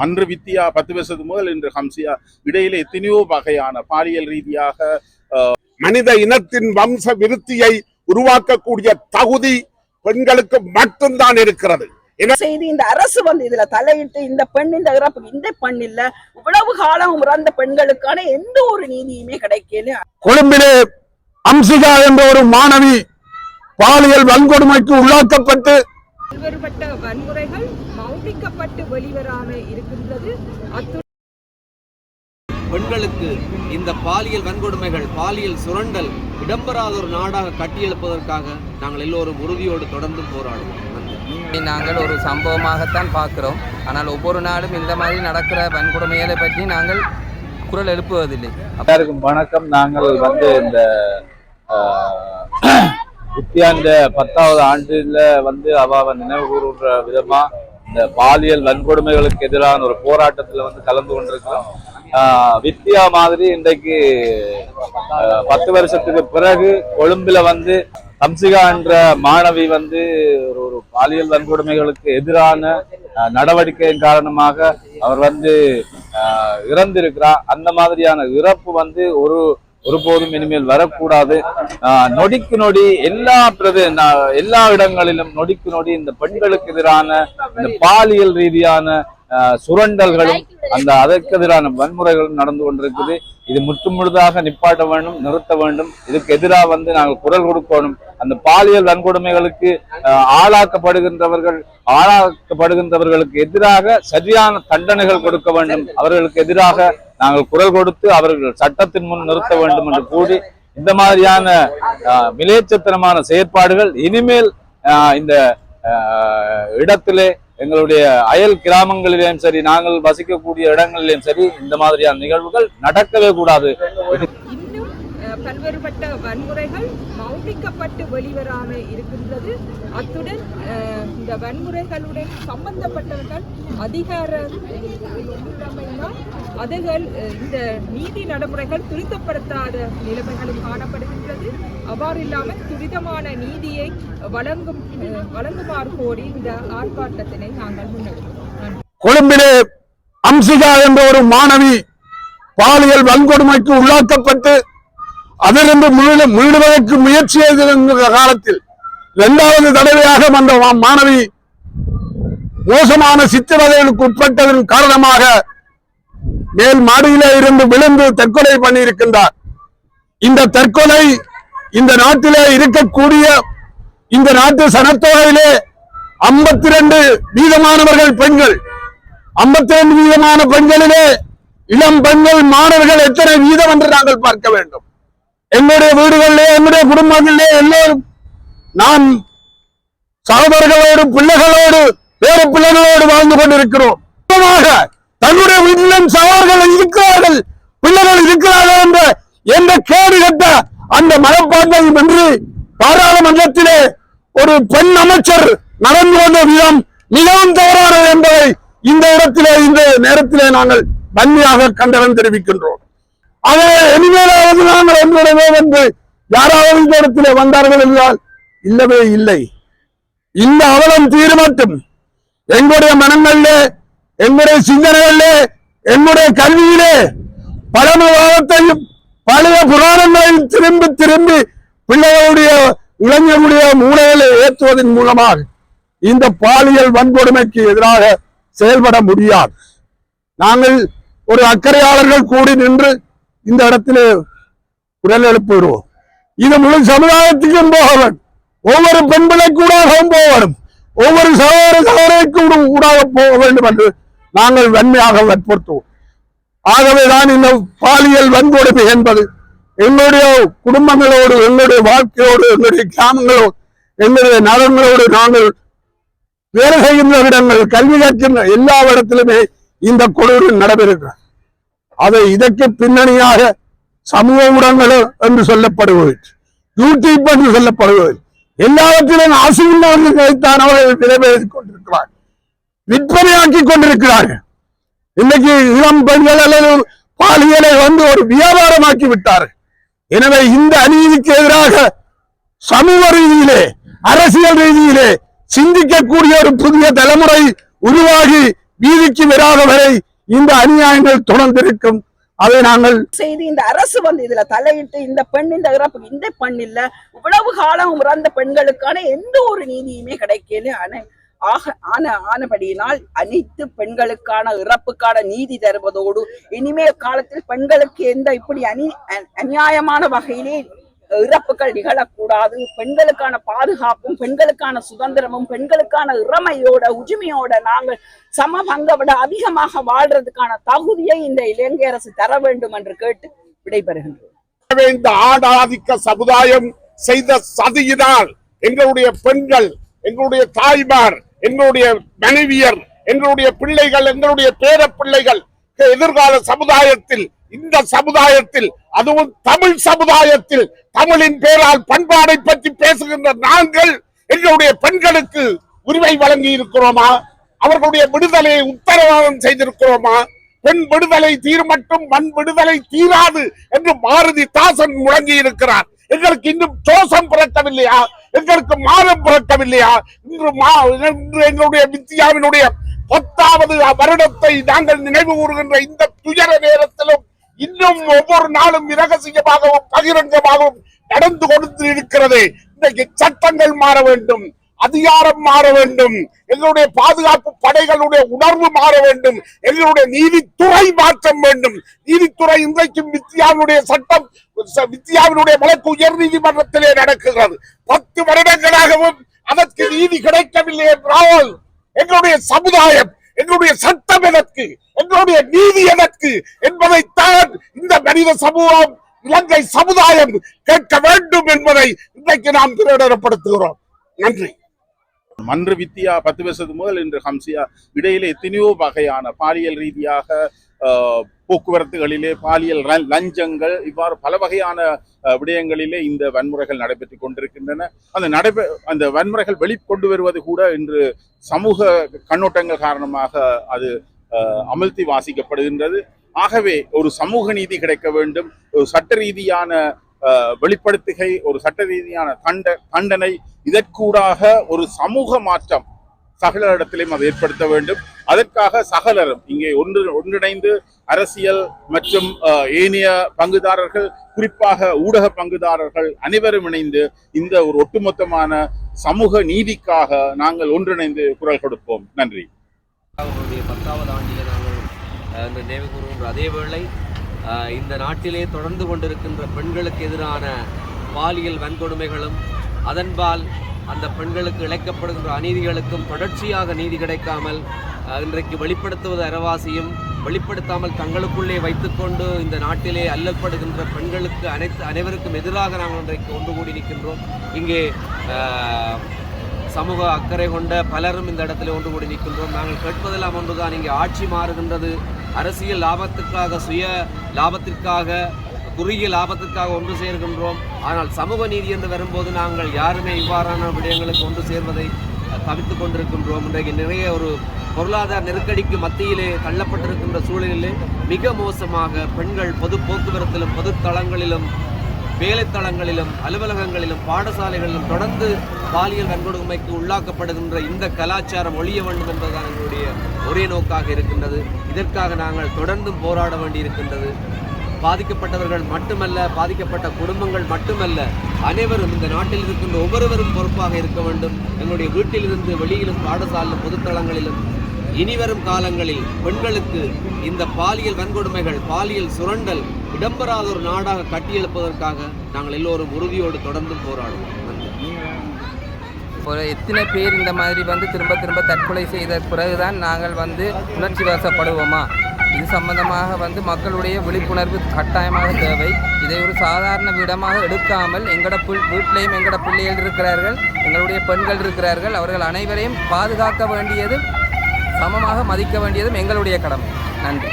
அன்று வித்தியா பத்து வருஷத்துக்கு முதல் இன்று ஹம்சியா இடையில எத்தனையோ வகையான பாலியல் ரீதியாக மனித இனத்தின் வம்ச விருத்தியை உருவாக்கக்கூடிய தகுதி பெண்களுக்கு மட்டும்தான் இருக்கிறது. செய்து இந்த அரசு வந்து இதுல தலையிட்டு இந்த பெண் இந்த இறப்புக்கு இந்த பெண் இல்ல இவ்வளவு காலம் இறந்த பெண்களுக்கான எந்த ஒரு நீதியுமே கிடைக்கல. கொழும்பிலே அம்சிகா என்ற ஒரு மாணவி பாலியல் வன்கொடுமைக்கு உள்ளாக்கப்பட்டு வன்முறைகள் மௌனிக்கப்பட்டு வெளிவராம அத்துடன் பெண்களுக்கு இந்த பாலியல் வன்கொடுமைகள் பாலியல் சுரண்டல் இடம்பெறாத ஒரு நாடாக கட்டியெழுப்பதற்காக நாங்கள் எல்லோரும் உறுதியோடு தொடர்ந்து போராடுவோம். நாங்கள் ஒரு சம்பவமாகத்தான் பார்க்கிறோம். ஆனால் ஒவ்வொரு நாளும் இந்த மாதிரி நடக்கிற வன்கொடுமைகளை பற்றி நாங்கள் குரல் எழுப்புவதில்லை. எல்லாருக்கும் வணக்கம். நாங்கள் வந்து இந்த ஆஹ், வித்யாண்ட பத்தாவது ஆண்டுல வந்து அவாவை நினைவு கூறுற விதமா இந்த பாலியல் வன்கொடுமைகளுக்கு எதிரான ஒரு போராட்டத்துல வந்து கலந்து கொண்டிருக்கிறோம். வித்யா மாதிரி இன்றைக்கு பத்து வருஷத்துக்கு பிறகு கொழும்புல வந்து ஹம்சிகா என்ற மாணவி வந்து ஒரு ஒரு பாலியல் வன்கொடுமைகளுக்கு எதிரான நடவடிக்கையின் காரணமாக அவர் வந்து ஆஹ், இறந்திருக்கிறார். அந்த மாதிரியான இறப்பு வந்து ஒரு ஒருபோதும் இனிமேல் வரக்கூடாது. ஆஹ், நொடிக்கு நொடி எல்லா பிரதே எல்லா இடங்களிலும் நொடிக்கு நொடி இந்த பெண்களுக்கு எதிரான இந்த பாலியல் ரீதியான சுரண்டல்களும் அந்த அதற்கு எதிரான வன்முறைகளும் நடந்து கொண்டிருக்குது. இது முற்றுமுழுதாக நிப்பாட்ட வேண்டும் நிறுத்த வேண்டும். இதுக்கு எதிராக வந்து நாங்கள் குரல் கொடுக்கணும். அந்த பாலியல் வன்கொடுமைகளுக்கு ஆளாக்கப்படுகின்றவர்கள் ஆளாக்கப்படுகின்றவர்களுக்கு எதிராக சரியான தண்டனைகள் கொடுக்க வேண்டும். அவர்களுக்கு எதிராக நாங்கள் குரல் கொடுத்து அவர்கள் சட்டத்தின் முன் நிறுத்த வேண்டும் என்று கூறி இந்த மாதிரியான மிலேச்சத்தனமான செயற்பாடுகள் இனிமேல் இந்த இடத்திலே எங்களுடைய அயல் கிராமங்களிலேயும் சரி நாங்கள் வசிக்கக்கூடிய இடங்களிலேயும் சரி இந்த மாதிரியான நிகழ்வுகள் நடக்கவே கூடாது. பல்வேறுபட்ட வன்முறைகள் மௌனிக்கப்பட்டு வெளிவராமல் இருக்கின்றது. அத்துடன் இந்த வன்முறைகளுடன் சம்பந்தப்பட்டவர்கள் அதிகார அதுகள் இந்த நீதி நடைமுறைகள் துரிதப்படுத்தாத நிலைமைகளும் காணப்படுகின்றது. அவ்வாறு இல்லாமல் துரிதமான நீதியை வழங்கும் வழங்குமாறு கோரி இந்த ஆர்ப்பாட்டத்தினை நாங்கள் முன்னெடுக்கிறோம். கொழும்பிலே அம்சிகா என்ற ஒரு மாணவி பாலியல் வன்கொடுமைக்கு உள்ளாக்கப்பட்டு அதிலிருந்து மீள முழுவதற்கு முயற்சி செய்திருந்த காலத்தில் இரண்டாவது தடவையாக அந்த மாணவி மோசமான சித்திரவதைகளுக்கு உட்பட்டதன் காரணமாக மேல் மாடியிலே இருந்து விழுந்து தற்கொலை பண்ணியிருக்கின்றார். இந்த தற்கொலை இந்த நாட்டிலே இருக்கக்கூடிய இந்த நாட்டு சனத்தொகையிலே ஐம்பத்தி ரெண்டு வீதமானவர்கள் பெண்கள். ஐம்பத்தி ரெண்டு வீதமான பெண்களிலே இளம் பெண்கள் மாணவர்கள் எத்தனை வீதம் என்று நாங்கள் பார்க்க வேண்டும். என்னுடைய வீடுகளிலே என்னுடைய குடும்பங்களிலே எல்லோரும் நாம் சகோதரர்களோடு பிள்ளைகளோடு வேறு பிள்ளைகளோடு வாழ்ந்து கொண்டிருக்கிறோம். தன்னுடைய வீட்டிலும் சகோதரர்கள் இருக்கிறார்கள் பிள்ளைகள் இருக்கிறார்கள் என்ற எந்த கேடு கட்ட அந்த மனப்பான்மையும் என்று பாராளுமன்றத்திலே ஒரு பெண் அமைச்சர் நடந்து கொண்ட விதம் மிகவும் தவறானது என்பதை இந்த இடத்திலே இந்த நேரத்திலே நாங்கள் வன்மையாக கண்டனம் தெரிவிக்கின்றோம். அதை இனிமேலாவது நாங்கள் எங்களுடைய என்று யாராவது இந்த இடத்திலே வந்தார்கள் என்றால் இல்லவே இல்லை. இந்த அவலம் தீரமட்டும் எங்களுடைய மனங்களிலே எங்களுடைய சிந்தனைகளிலே எங்களுடைய கல்வியிலே பழமவாதத்தையும் பழைய புராணங்களையும் திரும்பி திரும்பி பிள்ளைகளுடைய இளைஞர்களுடைய மூளைகளை ஏற்றுவதன் மூலமாக இந்த பாலியல் வன்கொடுமைக்கு எதிராக செயல்பட முடியாது. நாங்கள் ஒரு அக்கறையாளர்கள் கூடி நின்று இந்த இடத்திலே குரல் எழுப்புகிறோம் இது முழு சமுதாயத்துக்கும் போக வேண்டும் ஒவ்வொரு பெண்களை கூடாகவும் போக வேண்டும் ஒவ்வொரு சகோதர சகோதரிக்கும் ஊடாக போக வேண்டும் என்று நாங்கள் வன்மையாக வற்புறுத்துவோம். ஆகவேதான் இந்த பாலியல் வன்கொடுமை என்பது எங்களுடைய குடும்பங்களோடு எங்களுடைய வாழ்க்கையோடு எங்களுடைய கிராமங்களோடு எங்களுடைய நலன்களோடு நாங்கள் வேலை செய்கின்ற இடங்கள் கல்வி கற்கின்ற எல்லா இடத்திலுமே இந்த கொடூரம் நடைபெறுகிறது. அதை இதற்கு பின்னணியாக சமூக ஊடகங்கள் என்று சொல்லப்படுவது யூடியூப் என்று சொல்லப்படுவது எல்லாவற்றிலும் ஆசையுள்ளவர்களைத்தான் அவர்கள் நிறைவேற்றிக் கொண்டிருக்கிறார் விற்பனையாக்கி கொண்டிருக்கிறார்கள். இன்னைக்கு இளம் பெண்கள் அல்லது பாலியலை வந்து ஒரு வியாபாரமாக்கி விட்டார்கள். எனவே இந்த அநீதிக்கு எதிராக சமூக ரீதியிலே அரசியல் ரீதியிலே சிந்திக்கக்கூடிய ஒரு புதிய தலைமுறை உருவாகி வீதிக்கு வராத வரை இந்த அநியாயங்கள் தொடர்ந்திருக்கும். அதை நாங்கள் செய்து இந்த அரசு வந்து இதுல தலையிட்டு இந்த பெண் இந்த இறப்புக்கு இந்த பெண் இல்ல இவ்வளவு காலம் உறந்த பெண்களுக்கான எந்த ஒரு நீதியுமே கிடைக்கல. ஆன ஆக ஆன ஆனபடியினால் அனைத்து பெண்களுக்கான இறப்புக்கான நீதி தருவதோடு இனிமேல் காலத்தில் பெண்களுக்கு எந்த இப்படி அநி அநியாயமான வகையிலே இறப்புகள் நிகழக்கூடாது. பெண்களுக்கான பாதுகாப்பும் பெண்களுக்கான சுதந்திரமும் பெண்களுக்கான இறமையோட உரிமையோட நாங்கள் சம பங்கை விட அதிகமாக வாழ்றதுக்கான தகுதியை இந்த இலங்கை அரசு தர வேண்டும் என்று கேட்டு விடைபெறுகின்றோம். இந்த ஆடாதிக்க சமுதாயம் செய்த சதியினால் எங்களுடைய பெண்கள் எங்களுடைய தாய்மார் எங்களுடைய மனைவியர் எங்களுடைய பிள்ளைகள் எங்களுடைய பேர பிள்ளைகள் எதிர்கால சமுதாயத்தில் இந்த சமுதாயத்தில் அதுவும் தமிழ் சமுதாயத்தில் தமிழின் பேரால் பண்பாடை பற்றி பேசுகின்ற நாங்கள் எங்களுடைய பெண்களுக்கு உரிமை வழங்கி இருக்கிறோமா அவர்களுடைய விடுதலையை உத்தரவாதம் செய்திருக்கிறோமா? பெண் விடுதலை தீர் மட்டும் மண் விடுதலை தீராது என்று பாரதி தாசன் முழங்கி இருக்கிறார் எங்களுக்கு இன்னும் தோஷம் பிறக்கவில்லையா எங்களுக்கு மாதம் பிறக்கவில்லையா இன்று மா இன்று எங்களுடைய வித்யாவினுடைய பத்தாவது வருடத்தை நாங்கள் நினைவு கூறுகின்ற இந்த துயர நேரத்திலும் இன்னும் ஒவ்வொரு நாளும் இரகசியமாகவும் பகிரங்கமாகவும் நடந்து கொடுத்து இருக்கிறது. இன்றைக்கு சட்டங்கள் மாற வேண்டும் அதிகாரம் மாற வேண்டும் எங்களுடைய பாதுகாப்பு படைகளுடைய உணர்வு மாற வேண்டும் எங்களுடைய நீதித்துறை மாற்றம் வேண்டும். நீதித்துறை இன்றைக்கும் வித்யாவினுடைய சட்டம் வித்யாவினுடைய வழக்கு உயர் நீதிமன்றத்திலே நடக்குகிறது பத்து வருடங்களாகவும் அதற்கு நீதி கிடைக்கவில்லை என்றால் எங்களுடைய சமுதாயம் எங்களுடைய சட்டம் எதற்கு? எங்களுடைய நீதி எதற்கு? என்பதைத்தான் இந்த மனித சமூகம் இலங்கை சமுதாயம் கேட்க வேண்டும் என்பதை இன்றைக்கு நாம் பிரகடனப்படுத்துகிறோம் நன்றி. மன்று வித்தியா பத்து வருஷத்துக்கு முதல் இன்று ஹம்சியா இடையிலே எத்தனையோ வகையான பாலியல் ரீதியாக ஆஹ், போக்குவரத்துகளிலே பாலியல் லஞ்சங்கள் இவ்வாறு பல வகையான விடயங்களிலே இந்த வன்முறைகள் நடைபெற்று கொண்டிருக்கின்றன. அந்த நடைபெ அந்த வன்முறைகள் வெளிக்கொண்டு வருவது கூட இன்று சமூக கண்ணோட்டங்கள் காரணமாக அது அமழ்த்தி வாசிக்கப்படுகின்றது. ஆகவே ஒரு சமூக நீதி கிடைக்க வேண்டும். ஒரு சட்ட ரீதியான ஆஹ், வெளிப்படுத்துகை ஒரு சட்ட ரீதியான தண்ட தண்டனை இதற்கூடாக ஒரு சமூக மாற்றம் சகல இடத்திலையும் அதை ஏற்படுத்த வேண்டும். அதற்காக சகலரும் இங்கே ஒன்று ஒன்றிணைந்து அரசியல் மற்றும் ஏனைய பங்குதாரர்கள் குறிப்பாக ஊடக பங்குதாரர்கள் அனைவரும் இணைந்து இந்த ஒரு ஒட்டுமொத்தமான சமூக நீதிக்காக நாங்கள் ஒன்றிணைந்து குரல் கொடுப்போம். நன்றி. அவர்களுடைய பத்தாவது ஆண்டிலே நாங்கள் நினைவு கூறுகின்ற அதே வேளை அஹ், இந்த நாட்டிலே தொடர்ந்து கொண்டிருக்கின்ற பெண்களுக்கு எதிரான பாலியல் வன்கொடுமைகளும் அதன்பால் அந்த பெண்களுக்கு இழைக்கப்படுகின்ற அநீதிகளுக்கும் தொடர்ச்சியாக நீதி கிடைக்காமல் இன்றைக்கு வெளிப்படுத்துவது அறவாசியும் வெளிப்படுத்தாமல் தங்களுக்குள்ளே வைத்துக்கொண்டு இந்த நாட்டிலே அல்லப்படுகின்ற பெண்களுக்கு அனைத்து அனைவருக்கும் எதிராக நாங்கள் இன்றைக்கு ஒன்று கூடி நிற்கின்றோம். இங்கே சமூக அக்கறை கொண்ட பலரும் இந்த இடத்துல ஒன்று கூடி நிற்கின்றோம். நாங்கள் கேட்பதெல்லாம் ஒன்றுதான். இங்கே ஆட்சி மாறுகின்றது. அரசியல் லாபத்துக்காக சுய லாபத்திற்காக குறுகிய லாபத்திற்காக ஒன்று சேர்கின்றோம். ஆனால் சமூக நீதி என்று வரும்போது நாங்கள் யாருமே இவ்வாறான விடயங்களுக்கு ஒன்று சேர்வதை தவித்துக் கொண்டிருக்கின்றோம். இன்றைக்கு நிறைய ஒரு பொருளாதார நெருக்கடிக்கு மத்தியிலே தள்ளப்பட்டிருக்கின்ற சூழலிலே மிக மோசமாக பெண்கள் பொது போக்குவரத்திலும் பொது தளங்களிலும் வேலைத்தளங்களிலும் அலுவலகங்களிலும் பாடசாலைகளிலும் தொடர்ந்து பாலியல் வன்கொடுமைக்கு உள்ளாக்கப்படுகின்ற இந்த கலாச்சாரம் ஒழிய வேண்டும் என்பதுதான் எங்களுடைய ஒரே நோக்காக இருக்கின்றது. இதற்காக நாங்கள் தொடர்ந்தும் போராட வேண்டியிருக்கின்றது. பாதிக்கப்பட்டவர்கள் மட்டுமல்ல பாதிக்கப்பட்ட குடும்பங்கள் மட்டுமல்ல அனைவரும் இந்த நாட்டில் இருக்கின்ற ஒவ்வொருவரும் பொறுப்பாக இருக்க வேண்டும். எங்களுடைய வீட்டிலிருந்து வெளியிலும் பாடசாலையிலும் பொதுத்தளங்களிலும் இனிவரும் காலங்களில் பெண்களுக்கு இந்த பாலியல் வன்கொடுமைகள் பாலியல் சுரண்டல் இடம்பெறாத ஒரு நாடாக கட்டியெழுப்பதற்காக நாங்கள் எல்லோரும் உறுதியோடு தொடர்ந்து போராடுவோம். ஒரு எத்தனை பேர் இந்த மாதிரி வந்து திரும்ப திரும்ப தற்கொலை செய்த பிறகுதான் நாங்கள் வந்து உணர்ச்சி வசப்படுவோமா? இது சம்பந்தமாக வந்து மக்களுடைய விழிப்புணர்வு கட்டாயமாக தேவை. இதை ஒரு சாதாரண விடமாக எடுக்காமல் எங்களோட புல் வீட்டிலையும் எங்களோட பிள்ளைகள் இருக்கிறார்கள் எங்களுடைய பெண்கள் இருக்கிறார்கள் அவர்கள் அனைவரையும் பாதுகாக்க வேண்டியதும் சமமாக மதிக்க வேண்டியதும் எங்களுடைய கடமை. நன்றி.